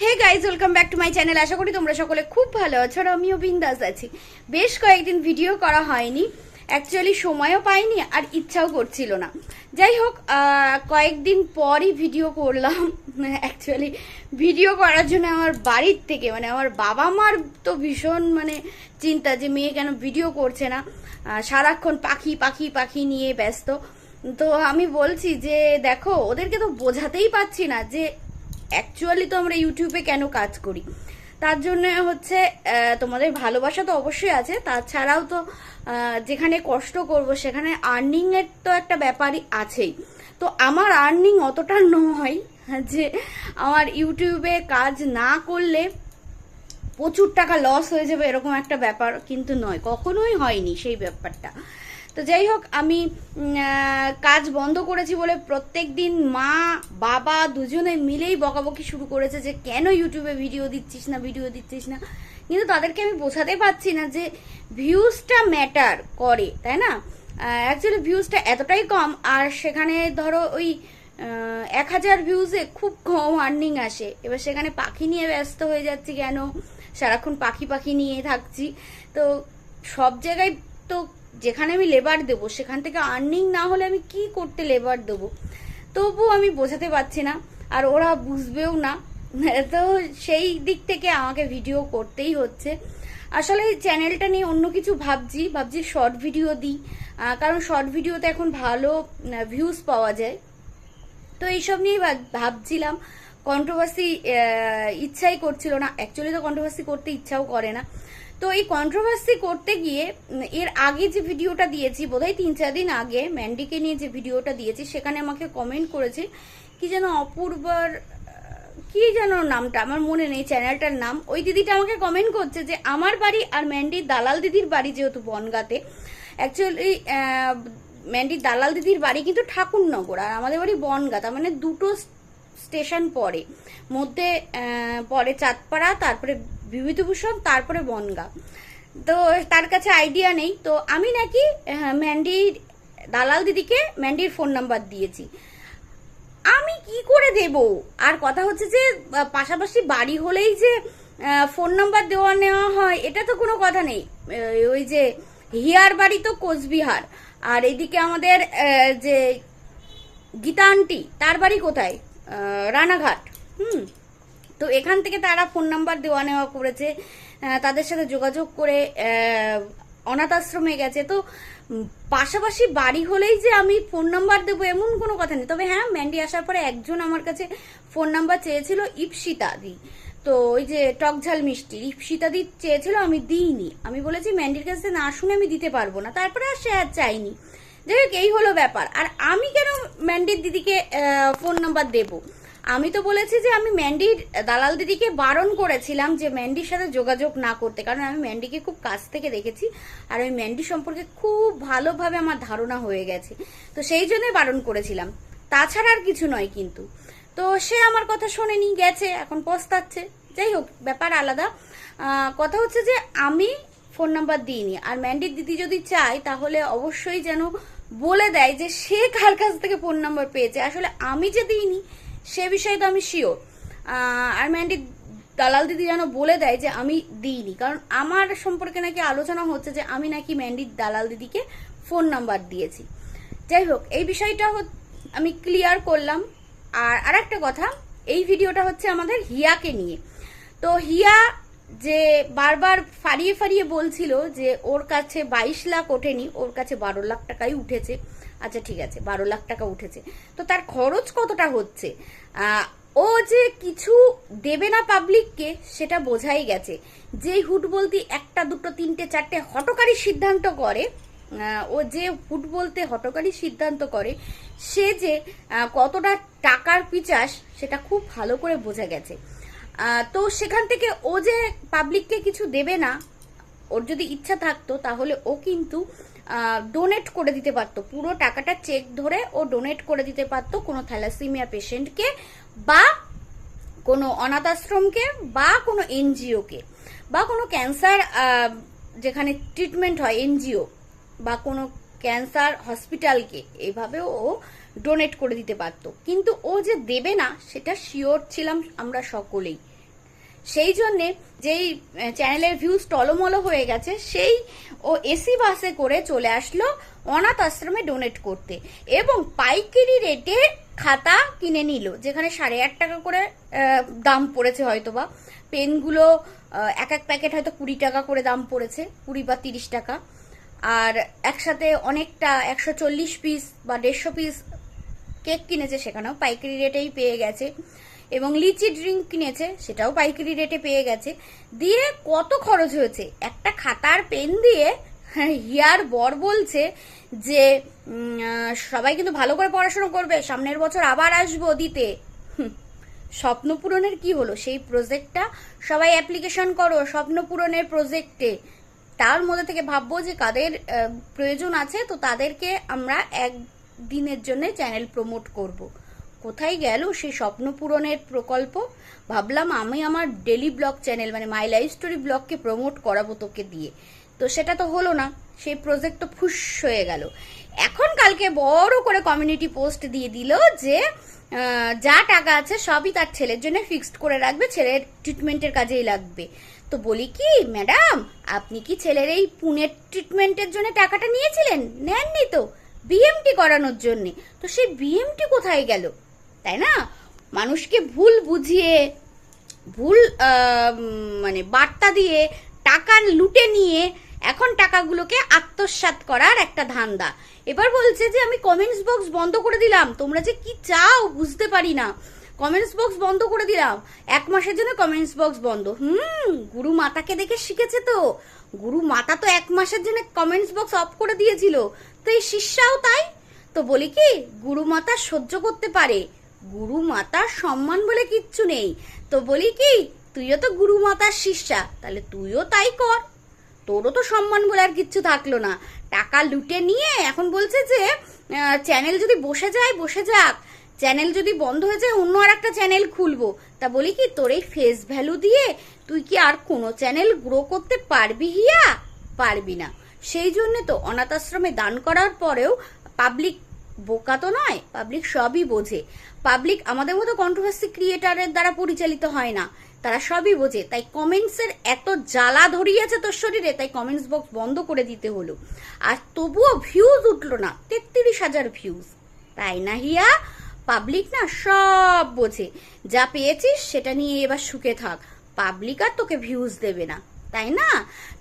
Hey guys, welcome back to my channel. আশা করি তোমরা সকলে খুব ভালো আছো আর আমিও বিন্দাস আছি। বেশ কয়েকদিন ভিডিও করা হয়নি অ্যাকচুয়ালি সময়ও পাইনি আর ইচ্ছাও করছিল না। যাই হোক কয়েকদিন পরই ভিডিও করলাম। অ্যাকচুয়ালি ভিডিও করার জন্য আমার বাড়ির থেকে মানে আমার বাবা মার তো ভীষণ মানে চিন্তা যে মেয়ে কেন ভিডিও করছে না। সারাক্ষণ পাখি পাখি পাখি নিয়ে ব্যস্ত। তো আমি বলছি যে, দেখো, ওদেরকে তো বোঝাতেই পারছি না যে অ্যাকচুয়ালি তো আমরা ইউটিউবে কেন কাজ করি? তার জন্য হচ্ছে তোমাদের ভালোবাসা তো অবশ্যই আছে। তাছাড়াও তো যেখানে কষ্ট করব, সেখানে আর্নিং এর তো একটা ব্যাপারই আছেই। তো আমার আর্নিং অতটা নয় যে আমার ইউটিউবে কাজ না করলে প্রচুর টাকা লস হয়ে যাবে এরকম একটা ব্যাপার কিন্তু নয়। কখনোই হয়নি সেই ব্যাপারটা। তো যাই হোক, আমি কাজ বন্ধ করেছি বলে প্রত্যেক দিন মা, বাবা দুজনে মিলেই বকাবকি শুরু করেছে যে, কেন ইউটিউবে ভিডিও দিচ্ছিস না, ভিডিও দিচ্ছিস না? কিন্তু তাদেরকে আমি বোঝাতে পারছি না যে, ভিউজটা ম্যাটার করে, তাই না? অ্যাকচুয়ালি ভিউজটা এতটাই কম, আর সেখানে ধরো ওই এক হাজার ভিউজে খুব কম আর্নিং আসে। এবার সেখানে পাখি নিয়ে ব্যস্ত হয়ে যাচ্ছি কেন? সারাক্ষণ পাখি পাখি নিয়ে থাকছি। তো সব জায়গায় তো যেখানে আমি লেবার দেবো, সেখান থেকে আর্নিং না হলে আমি কি করতে লেবার দেবো? তবু আমি বোঝাতে পারছি না, আর ওরা বুঝবেও না। তো সেই দিক থেকে আমাকে ভিডিও করতেই হচ্ছে। আসলে চ্যানেলটা নিয়ে অন্য কিছু ভাবছি ভাবছি শর্ট ভিডিও দিই। কারণ শর্ট ভিডিওতে এখন ভালো ভিউজ পাওয়া যায়। তো এইসব নিয়েই ভাব- ভাবছিলাম। কন্ট্রোভার্সি ইচ্ছাই করছিল না। অ্যাকচুয়ালি তো কন্ট্রোভার্সি করতে ইচ্ছাও করে না। তো এই কন্ট্রোভার্সি করতে গিয়ে এর আগে যে ভিডিওটা দিয়েছি, বোধহয় তিন চার দিন আগে ম্যান্ডিকে নিয়ে যে ভিডিওটা দিয়েছি, সেখানে আমাকে কমেন্ট করেছে, কি যেন অপূর্বর কি যেন নামটা, আমার মনে নেই চ্যানেলটার নাম, ওই দিদিটা আমাকে কমেন্ট করছে যে, আমার বাড়ি আর ম্যান্ডির দালাল দিদির বাড়ি যেহেতু বনগাতে অ্যাকচুয়ালি ম্যান্ডির দালাল দিদির বাড়ি কিন্তু ঠাকুরনগর, আর আমাদের বাড়ি বনগা মানে দুটো স্টেশন পরে, মধ্যে পরে চাঁদপাড়া, তারপরে বিভূতিভূষণ, তারপরে বনগা। তো তার কাছে আইডিয়া নেই। তো আমি নাকি ম্যান্ডির দালাল দিদিকে ম্যান্ডির ফোন নাম্বার দিয়েছি। আমি কি করে দেব? আর কথা হচ্ছে যে পাশাপাশি বাড়ি হলেই যে ফোন নাম্বার দেওয়া নেওয়া হয়, এটা তো কোনো কথা নেই। ওই যে, হিয়ার বাড়ি তো কোচবিহার। আর এদিকে আমাদের যে গীতা আন্টি তার বাড়ি কোথায়? রানাঘাট। হুম। তো এখান থেকে তারা ফোন নাম্বার দেওয়া নেওয়া করেছে তাদের সাথে যোগাযোগ করে অনাথ আশ্রমে গেছে। তো পাশাপাশি বাড়ি হলেই যে আমি ফোন নাম্বার দেবো এমন কোনো কথা নেই। তবে হ্যাঁ ম্যান্ডি আসার পরে একজন আমার কাছে ফোন নাম্বার চেয়েছিল ইপসিতা দি। তো ওই যে টক ঝাল মিষ্টি, ইপসিতা দি চেয়েছিল, আমি দিইনি। আমি বলেছি, ম্যান্ডির কাছে না শুনে আমি দিতে পারব না। তারপরে আর সে আর চাইনি যাই হোক, এই হলো ব্যাপার। আর আমি কেন ম্যান্ডির দিদিকে ফোন নাম্বার দেবো? আমি তো বলেছি যে আমি ম্যান্ডির দালাল দিদিকে বারণ করেছিলাম যে ম্যান্ডির সাথে যোগাযোগ না করতে, কারণ আমি ম্যান্ডিকে খুব কাছ থেকে দেখেছি আর ওই ম্যান্ডি সম্পর্কে খুব ভালোভাবে আমার ধারণা হয়ে গেছে। তো সেই জন্যই বারণ করেছিলাম। তাছাড়া আর কিছু নয় কিন্তু। তো সে আমার কথা শোনেনি, গেছে, এখন পস্তাচ্ছে। যাই হোক, ব্যাপার আলাদা। কথা হচ্ছে যে আমি ফোন নাম্বার দিইনি। আর ম্যান্ডির দিদি যদি চায়, তাহলে অবশ্যই যেন বলে দেয় যে সে কার কাছ থেকে ফোন নাম্বার পেয়েছে। আসলে আমি যে দিইনি সে বিষয়ে তো আমি শিওর আর ম্যান্ডি দালাল দিদি যেন বলে দেয় যে আমি দিইনি। কারণ আমার সম্পর্কে নাকি আলোচনা হচ্ছে যে আমি নাকি ম্যান্ডির দালাল দিদিকে ফোন নাম্বার দিয়েছি। যাই হোক, এই বিষয়টা আমি ক্লিয়ার করলাম। আর আরেকটা কথা, এই ভিডিওটা হচ্ছে আমাদের হিয়াকে নিয়ে। তো হিয়া যে বারবার ফারিয়ে ফারিয়ে বলছিল যে ওর কাছে বাইশ লাখ ওঠেনি, ওর কাছে বারো লাখ টাকাই উঠেছে। আচ্ছা ঠিক আছে, বারো লাখ টাকা উঠেছে। তো তার খরচ কতটা হচ্ছে? ও যে কিছু দেবে না পাবলিককে সেটা বোঝাই গেছে। যেই হুট বলতে একটা, দুটো, তিনটে, চারটে হটকারী সিদ্ধান্ত করে ও যে ফুট বলতে হটকারী সিদ্ধান্ত করে, সে যে কতটা টাকার পিচাস, সেটা খুব ভালো করে বোঝা গেছে। তো সেখান থেকে ও যে পাবলিককে কিছু দেবে না, ওর যদি ইচ্ছা থাকতো, তাহলে ও কিন্তু ডোনেট করে দিতে পারতো। পুরো টাকাটা চেক ধরে ও ডোনেট করে দিতে পারতো কোনো থ্যালাসিমিয়া পেশেন্টকে বা কোনো অনাথ আশ্রমকে বা কোনো এনজিওকে বা কোনো ক্যান্সার যেখানে ট্রিটমেন্ট হয় এনজিও বা কোনো ক্যান্সার হসপিটালকে এইভাবে ও ডোনেট করে দিতে পারতো। কিন্তু ও যে দেবে না, সেটা শিওর ছিলাম আমরা সকলেই। সেই জন্যে যেই চ্যানেলের ভিউজ টলমলো হয়ে গেছে, সেই, ও এসি বাসে করে চলে আসলো অনাথ আশ্রমে ডোনেট করতে। এবং পাইকারি রেটে খাতা কিনে নিল, যেখানে সাড়ে আট টাকা করে দাম পড়েছে হয়তো বা পেনগুলো এক এক প্যাকেট হয়তো কুড়ি টাকা করে দাম পড়েছে, কুড়ি বা তিরিশ টাকা। আর একসাথে অনেকটা একশো চল্লিশ পিস বা দেড়শো পিস কেক কিনেছে সেখানেও পাইকারি রেটেই পেয়ে গেছে। এবং লিচি ড্রিঙ্ক কিনেছে, সেটাও পাইকারি রেটে পেয়ে গেছে। দিয়ে কত খরচ হয়েছে? একটা খাতার পেন দিয়ে হিয়ার বর বলছে যে সবাই কিন্তু ভালো করে পড়াশোনা করবে, সামনের বছর আবার আসব দিতে। স্বপ্ন পূরণের কি হলো? সেই প্রজেক্টটা সবাই অ্যাপ্লিকেশন করো, স্বপ্ন পূরণের প্রজেক্টে তার মধ্যে থেকে ভাববো যে, কাদের প্রয়োজন আছে, তো তাদেরকে আমরা এক দিনের জন্য চ্যানেল প্রমোট করব। কোথায় গেল সেই স্বপ্ন পূরণের প্রকল্প? ভাবলাম আমি আমার ডেলি ব্লগ চ্যানেল মানে মাই লাইফ স্টোরি ব্লগকে প্রমোট করাবো তোকে দিয়ে। তো সেটা তো হলো না, সেই প্রজেক্ট তো ফুস হয়ে গেল। এখন কালকে বড় করে কমিউনিটি পোস্ট দিয়ে দিল যে যা টাকা আছে সবই তার ছেলের জন্য ফিক্সড করে রাখবে, ছেলের ট্রিটমেন্টের কাজেই লাগবে। তো বলি কি ম্যাডাম আপনি কি ছেলের এই পুনের ট্রিটমেন্টের জন্য টাকাটা নিয়েছিলেন? নেননি তো? বিএমটি করানোর জন্য। তো সেই বিএমটি কোথায় গেল? তাই না? মানুষকে ভুল বুঝিয়ে, ভুল মানে বার্তা দিয়ে টাকা লুটে নিয়ে এখন টাকাগুলোকে আত্মসাৎ করার একটা ধান্দা। এবার বলছে যে, আমি কমেন্টস বক্স বন্ধ করে দিলাম। তোমরা যে কি চাও বুঝতে পারি না। কমেন্টস বক্স বন্ধ করে দিলাম। এক মাসের জন্য কমেন্টস বক্স বন্ধ। হুম, গুরু মাতাকে দেখে শিখেছে তো। গুরু মাতা তো এক মাসের জন্য কমেন্টস বক্স অফ করে দিয়েছিল। তো এই শিষ্যাও তাই? তো বলি কি, গুরু মাতা সহ্য করতে পারে। গুরু মাতার সম্মান বলে কিচ্ছু নেই। তো বলি কি, তুইও তো গুরু মাতার শিষ্যা, তাহলে তুইও তাই কর। তোরও তো সম্মান বলে আর কিচ্ছু থাকল না। টাকা লুটে নিয়ে এখন বলছে যে চ্যানেল যদি বসে যায়, বসে যাক। চ্যানেল যদি বন্ধ হয়ে যায়, অন্য আর একটা চ্যানেল খুলবো। তা বলি কি, তোর এই ফেস ভ্যালু দিয়ে তুই কি আর কোনো চ্যানেল গ্রো করতে পারবি হিয়া? পারবি না। সেই জন্য তো অনাথ আশ্রমে দান করার পরেও পাবলিক বোকা তো নয় পাবলিক সবই বোঝে। পাবলিক আমাদের মতো কন্ট্রোভার্সি ক্রিয়েটারের দ্বারা পরিচালিত হয় না। তারা সবই বোঝে। তাই কমেন্টসের এত জ্বালা ধরিয়েছে তোর শরীরে, তাই কমেন্টস বক্স বন্ধ করে দিতে হলো। আর তবুও ভিউজ উঠল না, তেত্রিশ হাজার ভিউজ তাই না হিয়া? পাবলিক না সব বোঝে। যা পেয়েছিস সেটা নিয়ে এবার সুখে থাক। পাবলিক আর তোকে ভিউজ দেবে না, তাই না?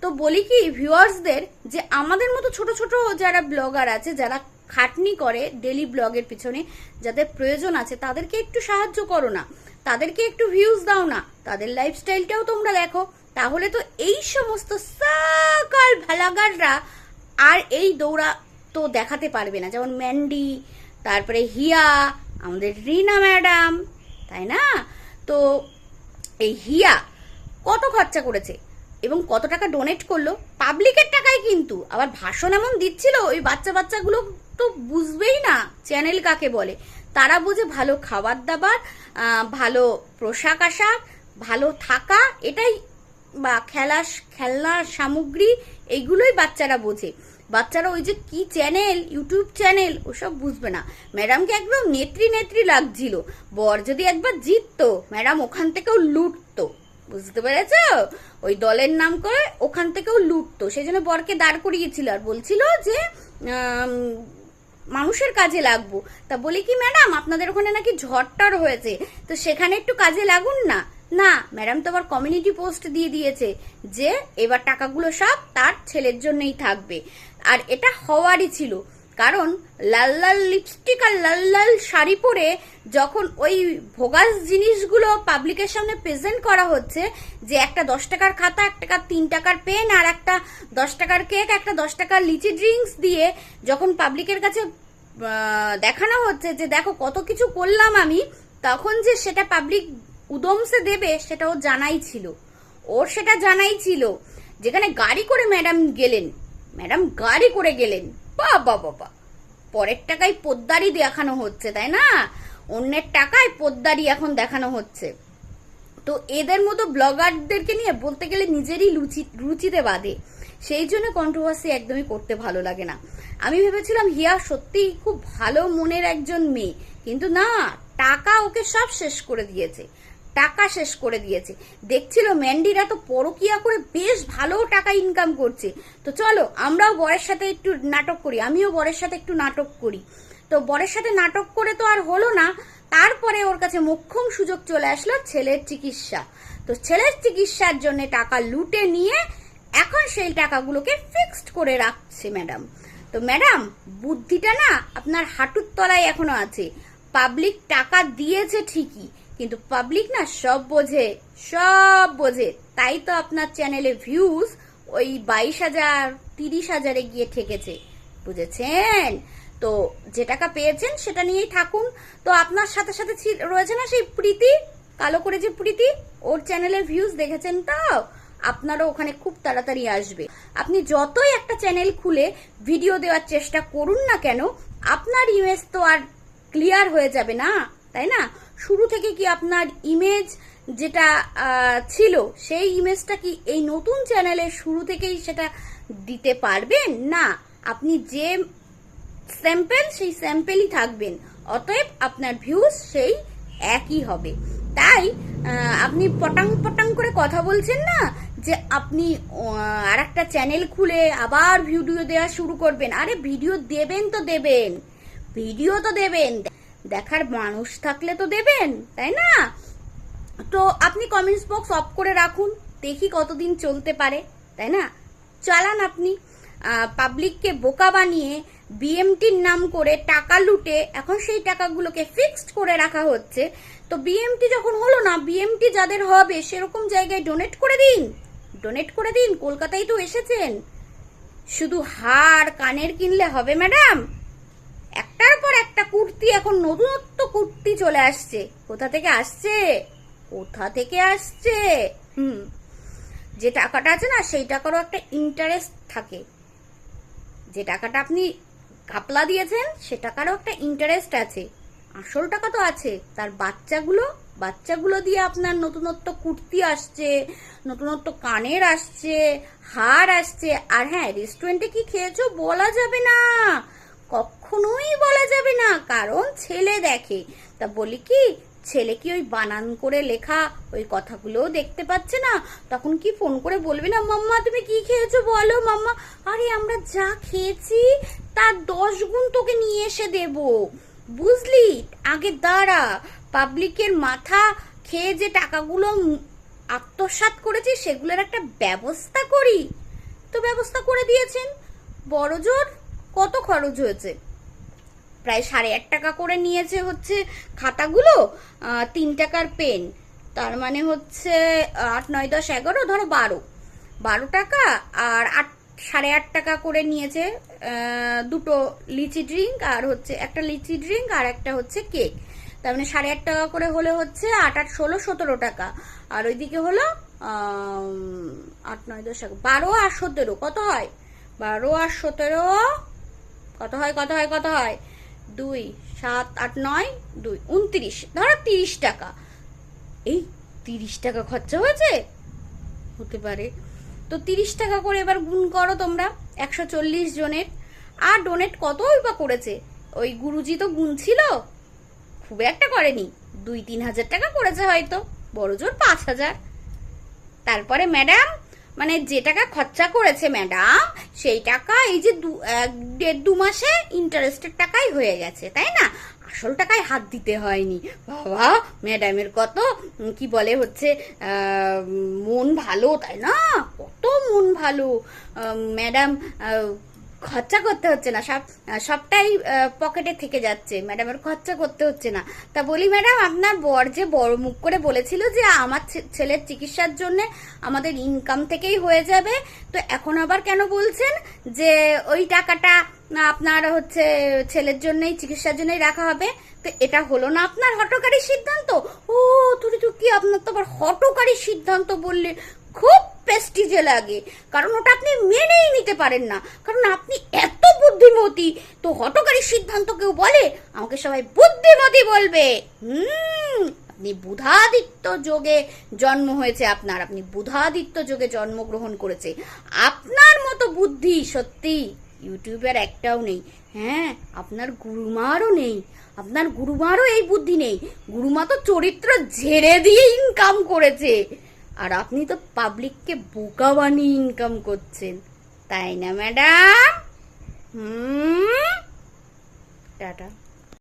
তো বলি কি ভিউয়ার্সদের যে আমাদের মতো ছোট ছোট যারা ব্লগার আছে, যারা খাটনি করে ডেলি ব্লগের পিছনে যাদের প্রয়োজন আছে, তাদেরকে একটু সাহায্য করো না। তাদেরকে একটু ভিউজ দাও না। তাদের লাইফস্টাইলটাও তোমরা দেখো। তাহলে তো এই সমস্ত সকল ভালাগাররা আর এই দৌড়া তো দেখাতে পারবে না। যেমন ম্যান্ডি, তারপরে হিয়া, আমাদের রিনা ম্যাডাম, তাই না? তো এই হিয়া কত খরচা করেছে এবং কত টাকা ডোনেট করল? পাবলিকের টাকায় কিন্তু। আবার ভাষণ এমন দিচ্ছিল, ওই বাচ্চা বাচ্চাগুলো তো বুঝবেই না চ্যানেল কাকে বলে। তারা বুঝে ভালো খাবার দাবার ভালো পোশাক আশাক, ভালো থাকা, এটাই বা খেলা খেলনার সামগ্রী এইগুলোই বাচ্চারা বোঝে। বাচ্চারা ওই যে কি চ্যানেল, ইউটিউব চ্যানেল, ওসব বুঝবে না। ম্যাডামকে একদম নেত্রী নেত্রী লাগছিল। বর যদি একবার জিততো, ম্যাডাম ওখান থেকেও লুটতো। বুঝতে পেরেছ? ওই দলের নাম করে ওখান থেকেও লুটতো। সেই জন্য বরকে দাঁড় করিয়েছিল আর বলছিল যে মানুষের কাজে লাগবো। তা বলি কি, ম্যাডাম, আপনাদের ওখানে নাকি ঝড়টার হয়েছে। তো সেখানে একটু কাজে লাগুন না। না, ম্যাডাম তো আবার কমিউনিটি পোস্ট দিয়ে দিয়েছে যে, এবার টাকাগুলো সব তার ছেলের জন্যই থাকবে। আর এটা হওয়ারই ছিল। কারণ লাল লাল লিপস্টিক আর লাল লাল শাড়ি পরে যখন ওই ভোগাস জিনিসগুলো পাবলিকের সামনে প্রেজেন্ট করা হচ্ছে, যে একটা দশ টাকার খাতা এক টাকার তিন টাকার পেন আর একটা দশ টাকার কেক একটা দশ টাকার লিচি ড্রিঙ্কস দিয়ে যখন পাবলিকের কাছে দেখানো হচ্ছে যে দেখো কত কিছু করলাম আমি, তখন যে সেটা পাবলিক উদমসে দেবে সেটা ও জানাই ছিল। ওর সেটা জানাই ছিল। যেখানে গাড়ি করে ম্যাডাম গেলেন ম্যাডাম গাড়ি করে গেলেন। বাবা বাবা পরের টাকায় পোদ্দারি দেখানো হচ্ছে, তাই না? অন্যের টাকায় পোদ্দারি এখন দেখানো হচ্ছে। তো এদের মতো ব্লগারদেরকে নিয়ে বলতে গেলে নিজেরই রুচি রুচিতে বাঁধে। সেই জন্য কন্ট্রোভার্সি একদমই করতে ভালো লাগে না। আমি ভেবেছিলাম হিয়া সত্যিই খুব ভালো মনের একজন মেয়ে, কিন্তু না, টাকা ওকে সব শেষ করে দিয়েছে, টাকা শেষ করে দিয়েছে। দেখছিল ম্যান্ডিরা তো পরকিয়া করে বেশ ভালো টাকা ইনকাম করছে। তো চলো, আমরাও বরের সাথে একটু নাটক করি, আমিও বরের সাথে একটু নাটক করি। তো বরের সাথে নাটক করে তো আর হলো না, তারপরে ওর কাছে মোক্ষম সুযোগ চলে আসলো ছেলের চিকিৎসা। তো ছেলের চিকিৎসার জন্য টাকা লুটে নিয়ে এখন সেই টাকাগুলোকে ফিক্সড করে রাখছে ম্যাডাম তো ম্যাডাম বুদ্ধিটা না আপনার হাঁটুর তলায় এখনও আছে। পাবলিক টাকা দিয়েছে ঠিকই, কিন্তু পাবলিক না সব বোঝে সব বোঝে। তাই তো আপনার চ্যানেলে ভিউজ ওই বাইশ হাজার, তিরিশ হাজারে গিয়ে ঠেকেছে। বুঝেছেন? তো, যে টাকা পেয়েছেন সেটা নিয়েই থাকুন। তো, আপনার সাথে সাথে রয়েছে না সেই প্রীতি? কালো করে যে প্রীতি? ওর চ্যানেলের ভিউজ দেখেছেন তো? আপনারও ওখানে খুব তাড়াতাড়ি আসবে। আপনি যতই একটা চ্যানেল খুলে ভিডিও দেওয়ার চেষ্টা করুন না কেন, আপনার ইমেজ তো আর ক্লিয়ার হয়ে যাবে না, তাই না? শুরু থেকে কি আপনার ইমেজ যেটা ছিল, সেই ইমেজটা কি এই নতুন চ্যানেলের শুরু থেকেই সেটা দিতে পারবেন? না, আপনি যে স্যাম্পেল সেই স্যাম্পেলই থাকবেন, অতএব আপনার ভিউজ সেই একই হবে। তাই আপনি পটাং পটাং করে কথা বলছেন না যে আপনি আর একটা চ্যানেল খুলে আবার ভিডিও দেওয়া শুরু করবেন। আরে ভিডিও দেবেন তো দেবেন। ভিডিও তো দেবেন। দেখার মানুষ থাকলে তো দেবেন, তাই না? তো আপনি কমেন্টস বক্স অফ করে রাখুন, দেখি কতদিন চলতে পারে, তাই না? চালান আপনি। পাবলিককে বোকা বানিয়ে বিএমটির নাম করে টাকা লুটে এখন সেই টাকাগুলোকে ফিক্সড করে রাখা হচ্ছে। তো বিএমটি যখন হলো না বিএমটি যাদের হবে, সেরকম জায়গায় ডোনেট করে দিন। ডোনেট করে দিন, কলকাতায় তো এসেছেন। শুধু হার কানের কিনলে হবে, ম্যাডাম। একটার পর একটা কুর্তি, এখন নতুনত্ব কুর্তি চলে আসছে। কোথা থেকে আসছে? কোথা থেকে আসছে? হুম, যে টাকাটা আছে না, সেই টাকারও একটা ইন্টারেস্ট থাকে। যে টাকাটা আপনি কাপলা দিয়েছেন, সে টাকারও একটা ইন্টারেস্ট আছে। আসল টাকা তো আছে, তার বাচ্চাগুলো বাচ্চাগুলো দিয়ে আপনার নতুনত্ব কুর্তি আসছে, নতুনত্ব কানের আসছে, হার আসছে। আর হ্যাঁ রেস্টুরেন্টে কি খেয়েছো বলা যাবে না। কখনোই বলা যাবে না, কারণ ছেলে দেখে। তা বলি কি, ছেলে কি ওই বানান করে লেখা ওই কথাগুলোও দেখতে পাচ্ছে না? তখন কি ফোন করে বলবে না, মাম্মা, তুমি কি খেয়েছো বলো, মাম্মা? আরে, আমরা যা খেয়েছি, তার দশ গুণ তোকে নিয়ে এসে দেব। বুঝলি? আগে দাঁড়া পাবলিকের মাথা খেয়ে যে টাকাগুলো উম আত্মসাৎ করেছি, সেগুলোর একটা ব্যবস্থা করি। তো ব্যবস্থা করে দিয়েছেন। বড় জোর কত খরচ হয়েছে? প্রায় সাড়ে আট টাকা করে নিয়েছে হচ্ছে খাতাগুলো তিন টাকার পেন। তার মানে হচ্ছে আট, নয়, দশ, এগারো, ধরো বারো। বারো টাকা আর আট, সাড়ে আট টাকা করে নিয়েছে দুটো লিচি ড্রিঙ্ক আর হচ্ছে একটা লিচি ড্রিঙ্ক আর একটা হচ্ছে কেক। তার মানে সাড়ে আট টাকা করে হলে হচ্ছে আট আট ষোলো সতেরো টাকা। আর ওইদিকে হলো আট নয় দশ বারো আর সতেরো, কত হয়? বারো আর সতেরো, কত হয় কত হয় কত হয়? দুই, সাত, আট, নয়, দুই, উনত্রিশ, ধরো তিরিশ টাকা। এই তিরিশ টাকা খরচা হয়েছে? হতে পারে। তো তিরিশ টাকা করে এবার গুণ করো তোমরা, একশো চল্লিশ জনের। আর ডোনেট কতই বা করেছে? ওই গুরুজি তো গুণ ছিল? খুব একটা করেনি। দুই, তিন হাজার টাকা করেছে হয়তো। বড় জোর পাঁচ হাজার। তারপরে ম্যাডাম মানে যে টাকা খরচা করেছে ম্যাডাম, সেই টাকা এই যে দু, এক, দেড়, দু মাসে ইন্টারেস্টের টাকাই হয়ে গেছে, তাই না? আসল টাকায় হাত দিতে হয়নি। বাবা, ম্যাডামের কত, কি বলে হচ্ছে মন ভালো, তাই না? কত মন ভালো। ম্যাডাম খরচা করতে হচ্ছে না, সব, সবটাই পকেটে থেকে যাচ্ছে। ম্যাডামের খরচা করতে হচ্ছে না। তা বলি, ম্যাডাম, আপনার বর যে বড় মুখ করে বলেছিল যে আমার ছেলের চিকিৎসার জন্য আমাদের ইনকাম থেকেই হয়ে যাবে, তো এখন আবার কেন বলছেন যে ওই টাকাটা আপনার হচ্ছে ছেলের জন্যই, চিকিৎসার জন্যই রাখা হবে? তো এটা হলো না আপনার হটকারী সিদ্ধান্ত? ও, তুই তো কি আপনার তো আবার হটকারী সিদ্ধান্ত বললে খুব প্রেস্টিজে লাগে। কারণ ওটা আপনি মেনেই নিতে পারেন না। কারণ আপনি এত বুদ্ধিমতী, তো হটকারী সিদ্ধান্ত কেউ বলে, আমাকে সবাই বুদ্ধিমতী বলবে। হুম, আপনি বুধাদিত্য যোগে জন্ম হয়েছে আপনার। আপনি বুধাদিত্য যোগে জন্মগ্রহণ করেছে। আপনার মতো বুদ্ধি সত্যি ইউটিউবের একটাও নেই। হ্যাঁ আপনার গুরুমারও নেই। আপনার গুরুমারও এই বুদ্ধি নেই। গুরুমা তো চরিত্র ঝেড়ে দিয়ে ইনকাম করেছে। আর আপনি তো পাবলিককে বোকা বানিয়ে ইনকাম করছেন। তাই না ম্যাডাম হুম? টাটা।